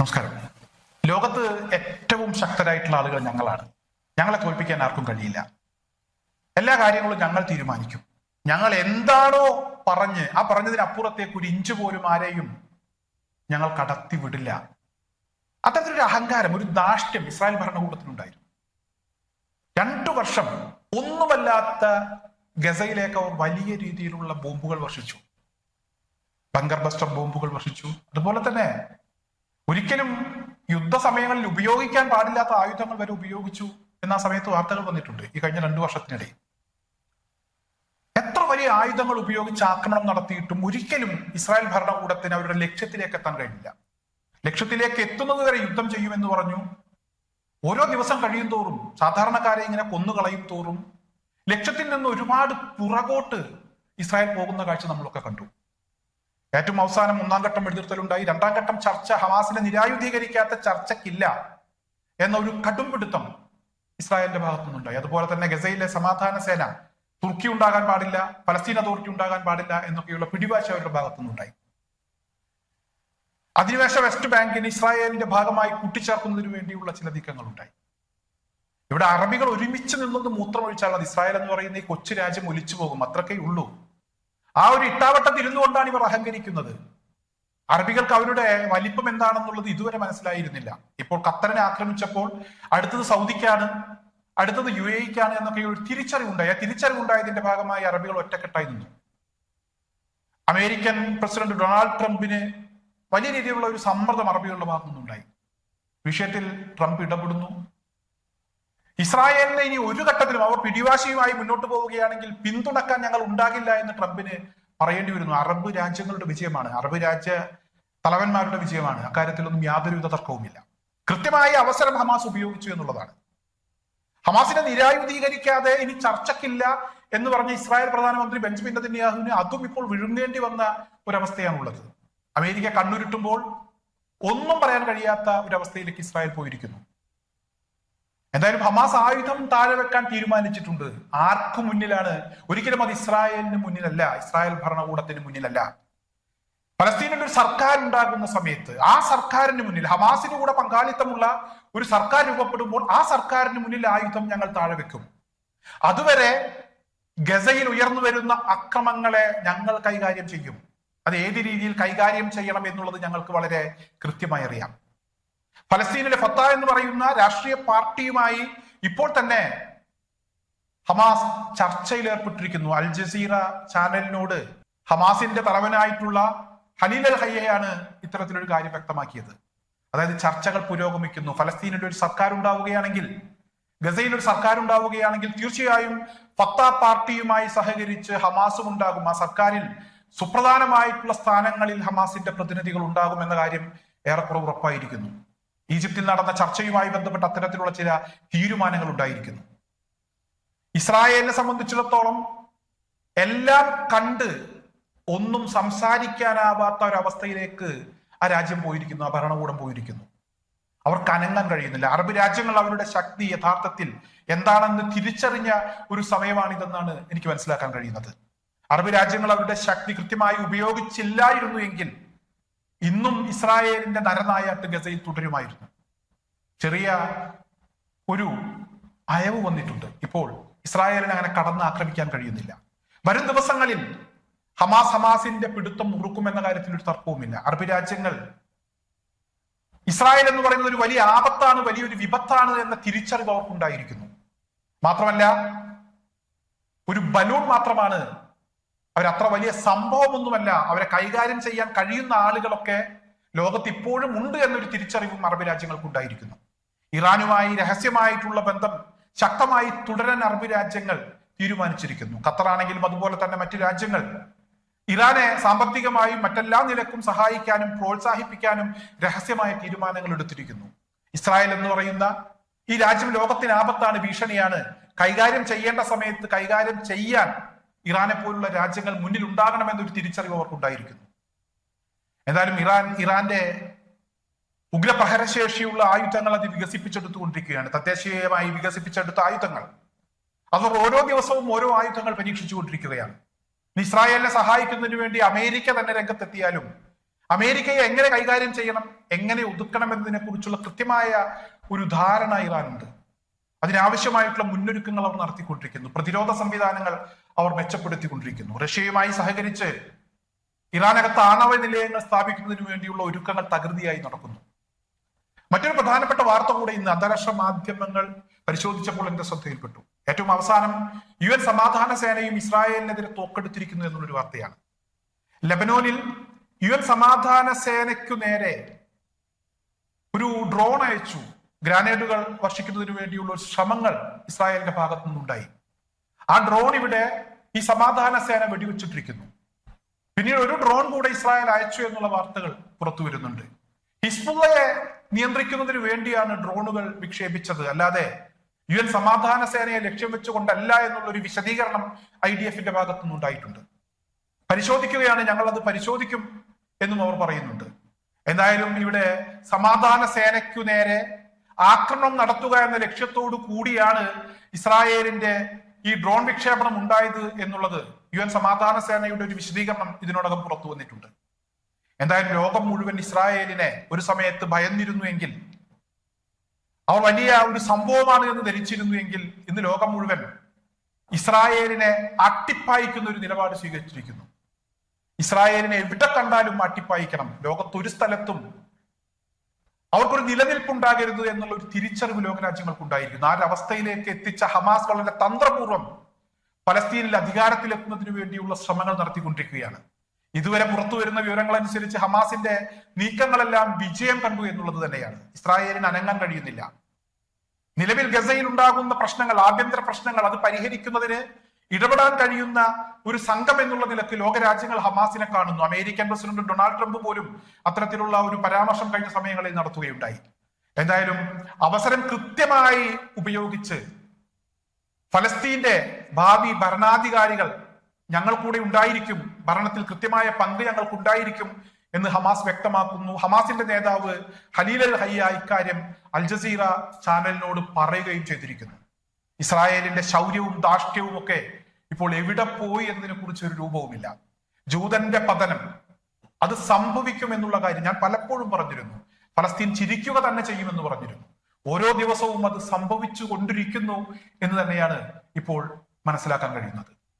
നമസ്കാരം. ലോകത്ത് ഏറ്റവും ശക്തരായിട്ടുള്ള ആളുകൾ ഞങ്ങളാണ്. ഞങ്ങളെ തോൽപ്പിക്കാൻ ആർക്കും കഴിയില്ല. എല്ലാ കാര്യങ്ങളും ഞങ്ങൾ തീരുമാനിക്കും. ഞങ്ങൾ എന്താണോ പറഞ്ഞ് ആ പറഞ്ഞതിനപ്പുറത്തേക്ക് ഒരു ഇഞ്ച് പോലും ആരെയും ഞങ്ങൾ കടത്തി വിടില്ല. അത്തരത്തിലൊരു അഹങ്കാരം ഒരു ദാഷ്ട്യം ഇസ്രായേൽ ഭരണകൂടത്തിനുണ്ടായിരുന്നു. രണ്ടു വർഷം ഒന്നുമല്ലാത്ത ഗസയിലേക്ക് അവർ വലിയ രീതിയിലുള്ള ബോംബുകൾ വർഷിച്ചു. ബങ്കർ ബസ്റ്റർ ബോംബുകൾ വർഷിച്ചു. അതുപോലെ തന്നെ ഒരിക്കലും യുദ്ധസമയങ്ങളിൽ ഉപയോഗിക്കാൻ പാടില്ലാത്ത ആയുധങ്ങൾ വരെ ഉപയോഗിച്ചു എന്ന ആ സമയത്ത് വാർത്തകൾ വന്നിട്ടുണ്ട് ഈ കഴിഞ്ഞ രണ്ടു വർഷത്തിനിടയിൽ എത്ര വലിയ ആയുധങ്ങൾ ഉപയോഗിച്ച് ആക്രമണം നടത്തിയിട്ടും ഒരിക്കലും ഇസ്രായേൽ ഭരണകൂടത്തിന് അവരുടെ ലക്ഷ്യത്തിലേക്ക് എത്താൻ കഴിഞ്ഞില്ല. ലക്ഷ്യത്തിലേക്ക് എത്തുന്നത് വരെ യുദ്ധം ചെയ്യുമെന്ന് പറഞ്ഞു. ഓരോ ദിവസം കഴിയും തോറും സാധാരണക്കാരെ ഇങ്ങനെ കൊന്നുകളയും തോറും ലക്ഷ്യത്തിൽ നിന്ന് ഒരുപാട് പുറകോട്ട് ഇസ്രായേൽ പോകുന്ന കാഴ്ച നമ്മളൊക്കെ കണ്ടു. ഏറ്റവും അവസാനം ഒന്നാം ഘട്ടം വെടിനിർത്തലുണ്ടായി. രണ്ടാം ഘട്ടം ചർച്ച ഹമാസിനെ നിരായുധീകരിക്കാത്ത ചർച്ചയ്ക്കില്ല എന്നൊരു കടുംപിടുത്തം ഇസ്രായേലിന്റെ ഭാഗത്തു നിന്നുണ്ടായി അതുപോലെ തന്നെ ഗസയിലെ സമാധാന സേന തുർക്കി ഉണ്ടാകാൻ പാടില്ല പലസ്തീൻ അതോറിറ്റി ഉണ്ടാകാൻ പാടില്ല എന്നൊക്കെയുള്ള പിടിവാശ അവരുടെ ഭാഗത്തു നിന്നുണ്ടായി അധിനിവേശ വെസ്റ്റ് ബാങ്കിന് ഇസ്രായേലിന്റെ ഭാഗമായി കൂട്ടിച്ചേർക്കുന്നതിന് വേണ്ടിയുള്ള ചില നീക്കങ്ങളുണ്ടായി. ഇവിടെ അറബികൾ ഒരുമിച്ച് നിന്നൊന്ന് മൂത്രമൊഴിച്ചാൽ അത് ഇസ്രായേൽ എന്ന് പറയുന്ന ഈ കൊച്ചു രാജ്യം ഒലിച്ചു പോകും അത്രക്കേ ഉള്ളൂ. ആ ഒരു ഇട്ടാവട്ടത്തിൽ ഇരുന്നുകൊണ്ടാണ് ഇവർ അഹങ്കരിക്കുന്നത്. അറബികൾക്ക് അവരുടെ വലിപ്പം എന്താണെന്നുള്ളത് ഇതുവരെ മനസ്സിലായിരുന്നില്ല. ഇപ്പോൾ ഖത്തറിനെ ആക്രമിച്ചപ്പോൾ അടുത്തത് സൗദിക്കാണ് അടുത്തത് യു എക്കാണ് എന്നൊക്കെ ഒരു തിരിച്ചറിവുണ്ടായി. ആ തിരിച്ചറിവുണ്ടായതിന്റെ ഭാഗമായി അറബികൾ ഒറ്റക്കെട്ടായി നിന്നു. അമേരിക്കൻ പ്രസിഡന്റ് ഡൊണാൾഡ് ട്രംപിന് വലിയ രീതിയിലുള്ള ഒരു സമ്മർദ്ദം അറബികളുടെ ഭാഗത്തുനിന്നുണ്ടായി. വിഷയത്തിൽ ട്രംപ് ഇടപെടുന്നു. ഇസ്രായേലിനെ ഇനി ഒരു ഘട്ടത്തിലും അവർ പിടിവാശിയുമായി മുന്നോട്ട് പോവുകയാണെങ്കിൽ പിന്തുണക്കാൻ ഞങ്ങൾ ഉണ്ടാകില്ല എന്ന് ട്രംപിന് പറയേണ്ടി വരുന്നു. അറബ് രാജ്യങ്ങളുടെ വിജയമാണ്. അറബ് രാജ്യ തലവന്മാരുടെ വിജയമാണ്. അക്കാര്യത്തിലൊന്നും യാതൊരുവിധ തർക്കവുമില്ല. കൃത്യമായ അവസരം ഹമാസ് ഉപയോഗിച്ചു എന്നുള്ളതാണ്. ഹമാസിനെ നിരായുധീകരിക്കാതെ ഇനി ചർച്ചക്കില്ല എന്ന് പറഞ്ഞ ഇസ്രായേൽ പ്രധാനമന്ത്രി ബെഞ്ചമിൻ നെതന്യാഹുവിന് അതും ഇപ്പോൾ വിഴുങ്ങേണ്ടി വന്ന ഒരവസ്ഥയാണുള്ളത്. അമേരിക്ക കണ്ണുരുട്ടുമ്പോൾ ഒന്നും പറയാൻ കഴിയാത്ത ഒരവസ്ഥയിലേക്ക് ഇസ്രായേൽ പോയിരിക്കുന്നു. എന്തായാലും ഹമാസ് ആയുധം താഴെ വെക്കാൻ തീരുമാനിച്ചിട്ടുണ്ട്. ആർക്ക് മുന്നിലാണ്? ഒരിക്കലും അത് ഇസ്രായേലിന് മുന്നിലല്ല. ഇസ്രായേൽ ഭരണകൂടത്തിന് മുന്നിലല്ല. പലസ്തീനിൽ ഒരു സർക്കാർ ഉണ്ടാകുന്ന സമയത്ത് ആ സർക്കാരിന് മുന്നിൽ ഹമാസിന് കൂടെ പങ്കാളിത്തമുള്ള ഒരു സർക്കാർ രൂപപ്പെടുമ്പോൾ ആ സർക്കാരിന് മുന്നിൽ ആയുധം ഞങ്ങൾ താഴെ വെക്കും. അതുവരെ ഗസയിൽ ഉയർന്നു വരുന്ന അക്രമങ്ങളെ ഞങ്ങൾ കൈകാര്യം ചെയ്യും. അത് ഏത് രീതിയിൽ കൈകാര്യം ചെയ്യണം എന്നുള്ളത് ഞങ്ങൾക്ക് വളരെ കൃത്യമായി അറിയാം. ഫലസ്തീനിലെ ഫത്ത എന്ന് പറയുന്ന രാഷ്ട്രീയ പാർട്ടിയുമായി ഇപ്പോൾ തന്നെ ഹമാസ് ചർച്ചയിൽ ഏർപ്പെട്ടിരിക്കുന്നു. അൽ ജസീറ ചാനലിനോട് ഹമാസിന്റെ തലവനായിട്ടുള്ള ഹലീൽ അൽ ഹയ്യയാണ് ഇത്തരത്തിലൊരു കാര്യം വ്യക്തമാക്കിയത്. അതായത് ചർച്ചകൾ പുരോഗമിക്കുന്നു. ഫലസ്തീനിൽ ഒരു സർക്കാർ ഉണ്ടാവുകയാണെങ്കിൽ ഗസയിൽ ഒരു സർക്കാർ ഉണ്ടാവുകയാണെങ്കിൽ തീർച്ചയായും ഫത്ത പാർട്ടിയുമായി സഹകരിച്ച് ഹമാസും ഉണ്ടാകും. ആ സർക്കാരിൽ സുപ്രധാനമായിട്ടുള്ള സ്ഥാനങ്ങളിൽ ഹമാസിന്റെ പ്രതിനിധികൾ ഉണ്ടാകും എന്ന കാര്യം ഏറെക്കുറെ ഉറപ്പായിരിക്കുന്നു. ഈജിപ്തിൽ നടന്ന ചർച്ചയുമായി ബന്ധപ്പെട്ട അത്തരത്തിലുള്ള ചില തീരുമാനങ്ങൾ ഉണ്ടായിരിക്കുന്നു. ഇസ്രായേലിനെ സംബന്ധിച്ചിടത്തോളം എല്ലാം കണ്ട് ഒന്നും സംസാരിക്കാനാവാത്ത ഒരവസ്ഥയിലേക്ക് ആ രാജ്യം പോയിരിക്കുന്നു ആ ഭരണകൂടം പോയിരിക്കുന്നു. അവർക്ക് അനങ്ങാൻ കഴിയുന്നില്ല. അറബ് രാജ്യങ്ങൾ അവരുടെ ശക്തി യഥാർത്ഥത്തിൽ എന്താണെന്ന് തിരിച്ചറിഞ്ഞ ഒരു സമയമാണിതെന്നാണ് എനിക്ക് മനസ്സിലാക്കാൻ കഴിയുന്നത്. അറബ് രാജ്യങ്ങൾ അവരുടെ ശക്തി കൃത്യമായി ഉപയോഗിച്ചില്ലായിരുന്നു എങ്കിൽ ഇന്നും ഇസ്രായേലിന്റെ നരനായാട്ട് ഗസയിൽ തുടരുമായിരുന്നു. ചെറിയ ഒരു അയവ് വന്നിട്ടുണ്ട്. ഇപ്പോൾ ഇസ്രായേലിനെ അങ്ങനെ കടന്ന് ആക്രമിക്കാൻ കഴിയുന്നില്ല. വരും ദിവസങ്ങളിൽ ഹമാസ് ഹമാസിന്റെ പിടുത്തം മുറുക്കുമെന്ന കാര്യത്തിൽ ഒരു തർക്കവുമില്ല. അറബ് രാജ്യങ്ങൾ ഇസ്രായേൽ എന്ന് പറയുന്നത് ഒരു വലിയ ആപത്താണ് വലിയൊരു വിപത്താണ് എന്ന തിരിച്ചറിവ് അവർക്കുണ്ടായിരിക്കുന്നു. മാത്രമല്ല ഒരു ബലൂൺ മാത്രമാണ് അവരത്ര വലിയ സംഭവമൊന്നുമല്ല. അവരെ കൈകാര്യം ചെയ്യാൻ കഴിയുന്ന ആളുകളൊക്കെ ലോകത്ത് ഇപ്പോഴും ഉണ്ട് എന്നൊരു തിരിച്ചറിവും അറബ് രാജ്യങ്ങൾക്ക് ഉണ്ടായിരിക്കുന്നു ഇറാനുമായി രഹസ്യമായിട്ടുള്ള ബന്ധം ശക്തമായി തുടരാൻ അറബ് രാജ്യങ്ങൾ തീരുമാനിച്ചിരിക്കുന്നു. ഖത്തറാണെങ്കിലും അതുപോലെ തന്നെ മറ്റു രാജ്യങ്ങൾ. ഇറാനെ സാമ്പത്തികമായും മറ്റെല്ലാ നിലക്കും സഹായിക്കാനും പ്രോത്സാഹിപ്പിക്കാനും രഹസ്യമായ തീരുമാനങ്ങൾ എടുത്തിരിക്കുന്നു. ഇസ്രായേൽ എന്ന് പറയുന്ന ഈ രാജ്യം ലോകത്തിന് ആപത്താണ് ഭീഷണിയാണ്. കൈകാര്യം ചെയ്യേണ്ട സമയത്ത് കൈകാര്യം ചെയ്യാൻ ഇറാനെ പോലുള്ള രാജ്യങ്ങൾ മുന്നിൽ ഉണ്ടാകണമെന്നൊരു തിരിച്ചറിവ് അവർക്കുണ്ടായിരിക്കുന്നു. എന്തായാലും ഇറാൻ ഇറാന്റെ ഉഗ്രപ്രഹരശേഷിയുള്ള ആയുധങ്ങൾ അത് വികസിപ്പിച്ചെടുത്തുകൊണ്ടിരിക്കുകയാണ്. തദ്ദേശീയമായി വികസിപ്പിച്ചെടുത്ത ആയുധങ്ങൾ. അവർ ഓരോ ദിവസവും ഓരോ ആയുധങ്ങൾ പരീക്ഷിച്ചുകൊണ്ടിരിക്കുകയാണ്. ഇസ്രായേലിനെ സഹായിക്കുന്നതിന് വേണ്ടി അമേരിക്ക തന്നെ രംഗത്തെത്തിയാലും അമേരിക്കയെ എങ്ങനെ കൈകാര്യം ചെയ്യണം എങ്ങനെ ഒതുക്കണം എന്നതിനെ കുറിച്ചുള്ള കൃത്യമായ ഒരു ധാരണ ഇറാനുണ്ട്. അതിനാവശ്യമായിട്ടുള്ള മുന്നൊരുക്കങ്ങൾ അവർ നടത്തിക്കൊണ്ടിരിക്കുന്നു. പ്രതിരോധ സംവിധാനങ്ങൾ അവർ മെച്ചപ്പെടുത്തിക്കൊണ്ടിരിക്കുന്നു. റഷ്യയുമായി സഹകരിച്ച് ഇറാനകത്ത് ആണവ നിലയങ്ങൾ സ്ഥാപിക്കുന്നതിന് വേണ്ടിയുള്ള ഒരുക്കങ്ങൾ തകൃതിയായി നടക്കുന്നു. മറ്റൊരു പ്രധാനപ്പെട്ട വാർത്ത കൂടെ ഇന്ന് അന്താരാഷ്ട്ര മാധ്യമങ്ങൾ പരിശോധിച്ചപ്പോൾ എന്റെ ശ്രദ്ധയിൽപ്പെട്ടു. ഏറ്റവും അവസാനം യു എൻ സമാധാന സേനയും ഇസ്രായേലിനെതിരെ തോക്കെടുത്തിരിക്കുന്നു എന്നുള്ളൊരു വാർത്തയാണ്. ലബനോനിൽ യു എൻ സമാധാന സേനയ്ക്കു നേരെ ഒരു ഡ്രോൺ അയച്ചു. ഗ്രാനേഡുകൾ വർഷിക്കുന്നതിന് വേണ്ടിയുള്ള ശ്രമങ്ങൾ ഇസ്രായേലിന്റെ ഭാഗത്തു നിന്നുണ്ടായി ആ ഡ്രോൺ ഇവിടെ ഈ സമാധാന സേന വെടിവെച്ചിട്ടിരിക്കുന്നു. പിന്നീട് ഒരു ഡ്രോൺ കൂടെ ഇസ്രായേൽ അയച്ചു എന്നുള്ള വാർത്തകൾ പുറത്തു വരുന്നുണ്ട്. ഹിസ്ബുള്ളയെ നിയന്ത്രിക്കുന്നതിന് വേണ്ടിയാണ് ഡ്രോണുകൾ വിക്ഷേപിച്ചത്. അല്ലാതെ യു എൻ സമാധാന സേനയെ ലക്ഷ്യം വെച്ചുകൊണ്ടല്ല എന്നുള്ള ഒരു വിശദീകരണം ഐ ഡി എഫിന്റെ ഭാഗത്തു നിന്നുണ്ടായിട്ടുണ്ട് പരിശോധിക്കുകയാണ് ഞങ്ങൾ അത് പരിശോധിക്കും എന്നും അവർ പറയുന്നുണ്ട്. എന്തായാലും ഇവിടെ സമാധാന സേനയ്ക്കു നേരെ ആക്രമണം നടത്തുക എന്ന ലക്ഷ്യത്തോടു കൂടിയാണ് ഇസ്രായേലിന്റെ ഈ ഡ്രോൺ വിക്ഷേപണം ഉണ്ടായത് എന്നുള്ളത് യു എൻ സമാധാന സേനയുടെ ഒരു വിശദീകരണം ഇതിനോടകം പുറത്തു വന്നിട്ടുണ്ട്. എന്തായാലും ലോകം മുഴുവൻ ഇസ്രായേലിനെ ഒരു സമയത്ത് ഭയന്നിരുന്നു എങ്കിൽ അവർ വലിയ ഒരു സംഭവമാണ് എന്ന് ധരിച്ചിരുന്നു എങ്കിൽ ഇന്ന് ലോകം മുഴുവൻ ഇസ്രായേലിനെ അട്ടിപ്പായിക്കുന്ന ഒരു നിലപാട് സ്വീകരിച്ചിരിക്കുന്നു. ഇസ്രായേലിനെ എവിടെ കണ്ടാലും അട്ടിപ്പായിക്കണം. ലോകത്തൊരു സ്ഥലത്തും അവർക്കൊരു നിലനിൽപ്പുണ്ടാകരുത് എന്നുള്ള ഒരു തിരിച്ചറിവ് ലോകരാജ്യങ്ങൾക്ക് ഉണ്ടായിരിക്കുന്നു ആ ഒരു അവസ്ഥയിലേക്ക് എത്തിച്ച ഹമാസ് വളരെ തന്ത്രപൂർവം പലസ്തീനിൽ അധികാരത്തിലെത്തുന്നതിന് വേണ്ടിയുള്ള ശ്രമങ്ങൾ നടത്തിക്കൊണ്ടിരിക്കുകയാണ്. ഇതുവരെ പുറത്തു വരുന്ന വിവരങ്ങൾ അനുസരിച്ച് ഹമാസിന്റെ നീക്കങ്ങളെല്ലാം വിജയം കണ്ടു എന്നുള്ളത് തന്നെയാണ്. ഇസ്രായേലിന് അനങ്ങാൻ കഴിയുന്നില്ല. നിലവിൽ ഗസയിൽ ഉണ്ടാകുന്ന പ്രശ്നങ്ങൾ ആഭ്യന്തര പ്രശ്നങ്ങൾ അത് പരിഹരിക്കുന്നതിന് ഇടപെടാൻ കഴിയുന്ന ഒരു സംഘം എന്നുള്ള നിലയ്ക്ക് ലോകരാജ്യങ്ങൾ ഹമാസിനെ കാണുന്നു. അമേരിക്കൻ പ്രസിഡന്റ് ഡൊണാൾഡ് ട്രംപ് പോലും അത്തരത്തിലുള്ള ഒരു പരാമർശം കഴിഞ്ഞ സമയങ്ങളിൽ നടത്തുകയുണ്ടായി. എന്തായാലും അവസരം കൃത്യമായി ഉപയോഗിച്ച് ഫലസ്തീന്റെ ഭാവി ഭരണാധികാരികൾ ഞങ്ങൾ കൂടെ ഉണ്ടായിരിക്കും ഭരണത്തിൽ കൃത്യമായ പങ്ക് ഞങ്ങൾക്ക് ഉണ്ടായിരിക്കും എന്ന് ഹമാസ് വ്യക്തമാക്കുന്നു. ഹമാസിന്റെ നേതാവ് ഹലീൽ അൽ ഹയ്യ ഇക്കാര്യം അൽ ജസീറ ചാനലിനോട് പറയുകയും ചെയ്തിരിക്കുന്നു. ഇസ്രായേലിന്റെ ശൗര്യവും ധാർഷ്ട്യവും ഒക്കെ ഇപ്പോൾ എവിടെ പോയി എന്നതിനെ കുറിച്ച് ഒരു രൂപവുമില്ല. ജൂതന്റെ പതനം അത് സംഭവിക്കും എന്നുള്ള കാര്യം ഞാൻ പലപ്പോഴും പറഞ്ഞിരുന്നു. ഫലസ്തീൻ ചിരിക്കുക തന്നെ ചെയ്യുമെന്ന് പറഞ്ഞിരുന്നു. ഓരോ ദിവസവും അത് സംഭവിച്ചു കൊണ്ടിരിക്കുന്നു എന്ന് തന്നെയാണ് ഇപ്പോൾ മനസ്സിലാക്കാൻ കഴിയുന്നത്.